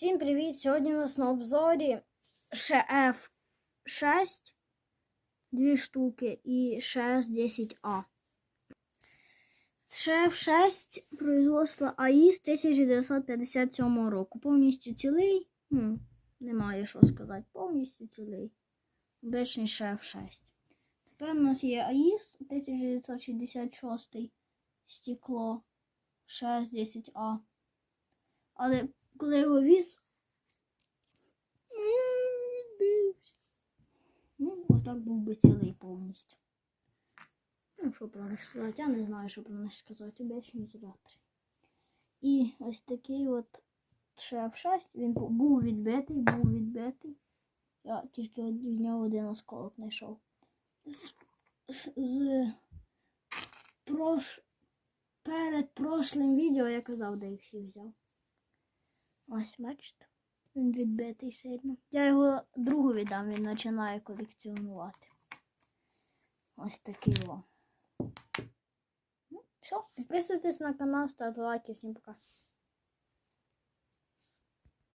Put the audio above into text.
Всім привіт! Сьогодні у нас на обзорі ШФ 6, дві штуки і ШС 10А. ШФ 6 производства АІС 1957 року. Повністю цілий. Ну, немає що сказати. Повністю цілий. Обичний ШФ 6. Тепер у нас є АІС 1966 стекло 6 10А. Але коли я його віз. Ну, отак був би цілий повністю. Ну, що про них сказати? Я не знаю, що про них сказати. Обічні ізолятори. І ось такий от шеф 6, він був відбитий, був відбитий. Я тільки від нього один осколок знайшов. З, з, з прош... перед прошлим відео я казав, де їх всі взяв. Ось, бачите? Він відбитий сильно. Я його другу віддам, він починає колекціонувати. Ось такий о. Ну, все, підписуйтесь на канал, ставте лайки, всім пока.